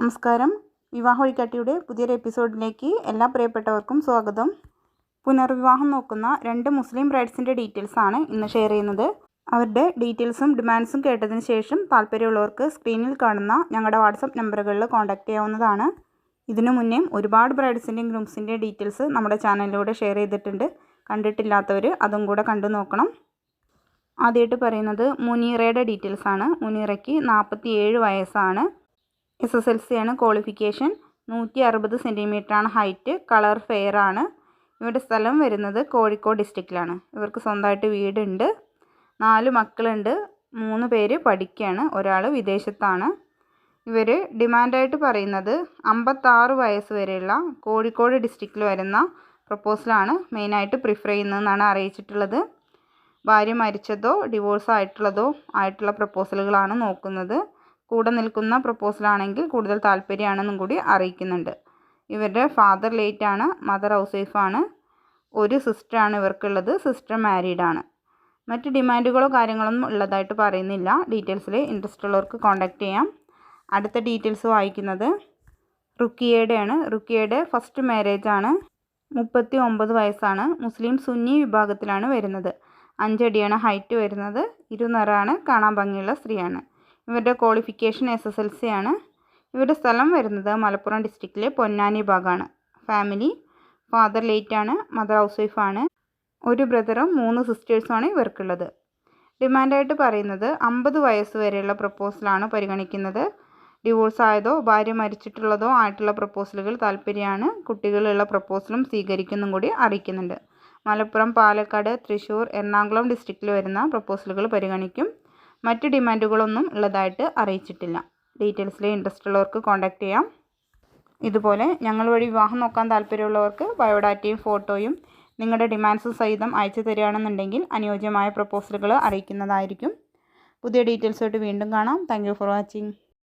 നമസ്കാരം. വിവാഹ വഴികാട്ടിയുടെ പുതിയൊരു എപ്പിസോഡിലേക്ക് എല്ലാ പ്രിയപ്പെട്ടവർക്കും സ്വാഗതം. പുനർവിവാഹം നോക്കുന്ന രണ്ട് മുസ്ലിം ബ്രൈഡ്സിന്റെ ഡീറ്റെയിൽസ് ആണ് ഇന്ന് ഷെയർ ചെയ്യുന്നത്. അവരുടെ ഡീറ്റെയിൽസും ഡിമാൻഡ്സും കേട്ടതിന് ശേഷം താല്പര്യമുള്ളവർക്ക് സ്ക്രീനിൽ കാണുന്ന ഞങ്ങളുടെ വാട്സപ്പ് നമ്പറുകളിൽ കോൺടാക്റ്റ് ചെയ്യാവുന്നതാണ്. ഇതിനു മുന്നേ ഒരുപാട് ബ്രൈഡ്സിന്റെയും ഗ്രൂംസിന്റെയും ഡീറ്റെയിൽസ് നമ്മുടെ ചാനലിലൂടെ ഷെയർ ചെയ്തിട്ടുണ്ട്. കണ്ടിട്ടില്ലാത്തവർ അതും കൂടെ കണ്ടു നോക്കണം. ആദ്യമായിട്ട് പറയുന്നത് മുനീറയുടെ ഡീറ്റെയിൽസ് ആണ്. മുനീറയ്ക്ക് നാൽപ്പത്തി ഏഴ് വയസ്സാണ്. എസ് എസ് എൽ സി ആണ് ക്വാളിഫിക്കേഷൻ നൂറ്റി അറുപത് ആണ് ഹൈറ്റ് കളർ ഫെയർ ആണ്. ഇവരുടെ സ്ഥലം വരുന്നത് കോഴിക്കോട് ഡിസ്ട്രിക്റ്റിലാണ് ഇവർക്ക് സ്വന്തമായിട്ട് വീടുണ്ട്. നാല് മക്കളുണ്ട്. മൂന്ന് പേര് പഠിക്കുകയാണ് ഒരാൾ വിദേശത്താണ്. ഇവർ ഡിമാൻഡായിട്ട് പറയുന്നത് അമ്പത്താറ് വയസ്സ് വരെയുള്ള കോഴിക്കോട് ഡിസ്ട്രിക്റ്റിൽ വരുന്ന പ്രപ്പോസലാണ് മെയിനായിട്ട് പ്രിഫർ ചെയ്യുന്നതെന്നാണ് അറിയിച്ചിട്ടുള്ളത്. ഭാര്യ മരിച്ചതോ ഡിവോഴ്സ് ആയിട്ടുള്ളതോ ആയിട്ടുള്ള പ്രപ്പോസലുകളാണ് നോക്കുന്നത്. കൂടെ നിൽക്കുന്ന പ്രപ്പോസലാണെങ്കിൽ കൂടുതൽ താല്പര്യമാണെന്നും കൂടി അറിയിക്കുന്നുണ്ട്. ഇവരുടെ ഫാദർ ലേറ്റ് ആണ് മദർ ഹൗസ് വൈഫാണ് ഒരു സിസ്റ്ററാണ് ഇവർക്കുള്ളത് സിസ്റ്റർ മാരീഡ് ആണ്. മറ്റ് ഡിമാൻഡുകളോ കാര്യങ്ങളൊന്നും ഉള്ളതായിട്ട് പറയുന്നില്ല. ഡീറ്റെയിൽസിൽ ഇൻട്രസ്റ്റ് ഉള്ളവർക്ക് കോൺടാക്റ്റ് ചെയ്യാം. അടുത്ത ഡീറ്റെയിൽസ് വായിക്കുന്നത് റുക്കിയയുടെയാണ് റുക്കിയയുടെ ഫസ്റ്റ് മാരേജ് ആണ്. മുപ്പത്തി ഒമ്പത് വയസ്സാണ്. മുസ്ലിം സുന്നി വിഭാഗത്തിലാണ് വരുന്നത്. അഞ്ചടിയാണ് ഹൈറ്റ് വരുന്നത്. ഇരുനിറാണ് കാണാൻ ഭംഗിയുള്ള സ്ത്രീയാണ്. ഇവരുടെ qualification S S L C ആണ്. ഇവരുടെ സ്ഥലം വരുന്നത് മലപ്പുറം ഡിസ്ട്രിക്റ്റിലെ പൊന്നാനി ഭാഗമാണ് ഫാമിലി ഫാദർ ലേറ്റ് ആണ് മദർ ഹൗസ് വൈഫാണ് ഒരു ബ്രദറും മൂന്ന് സിസ്റ്റേഴ്സുമാണ് ഇവർക്കുള്ളത്. ഡിമാൻഡായിട്ട് പറയുന്നത് അമ്പത് വയസ്സ് വരെയുള്ള പ്രപ്പോസലാണ് പരിഗണിക്കുന്നത്. ഡിവോഴ്സ് ആയതോ ഭാര്യ മരിച്ചിട്ടുള്ളതോ ആയിട്ടുള്ള പ്രപ്പോസലുകൾ താല്പര്യമാണ്. കുട്ടികളുള്ള പ്രപ്പോസലും സ്വീകരിക്കുന്നും കൂടി അറിയിക്കുന്നുണ്ട്. മലപ്പുറം പാലക്കാട് തൃശ്ശൂർ എറണാകുളം ഡിസ്ട്രിക്റ്റിൽ വരുന്ന പ്രപ്പോസലുകൾ പരിഗണിക്കും. മറ്റ് ഡിമാൻഡുകളൊന്നും ഉള്ളതായിട്ട് അറിയിച്ചിട്ടില്ല. ഡീറ്റെയിൽസിൽ ഇൻട്രസ്റ്റ് ഉള്ളവർക്ക് കോൺടാക്റ്റ് ചെയ്യാം. ഇതുപോലെ ഞങ്ങൾ വഴി വിവാഹം നോക്കാൻ താല്പര്യമുള്ളവർക്ക് ബയോഡാറ്റയും ഫോട്ടോയും നിങ്ങളുടെ ഡിമാൻഡ്സ് സഹിതം അയച്ചു തരികയാണെന്നുണ്ടെങ്കിൽ അനുയോജ്യമായ പ്രപ്പോസലുകൾ അറിയിക്കുന്നതായിരിക്കും. പുതിയ ഡീറ്റെയിൽസായിട്ട് വീണ്ടും കാണാം. Thank for watching.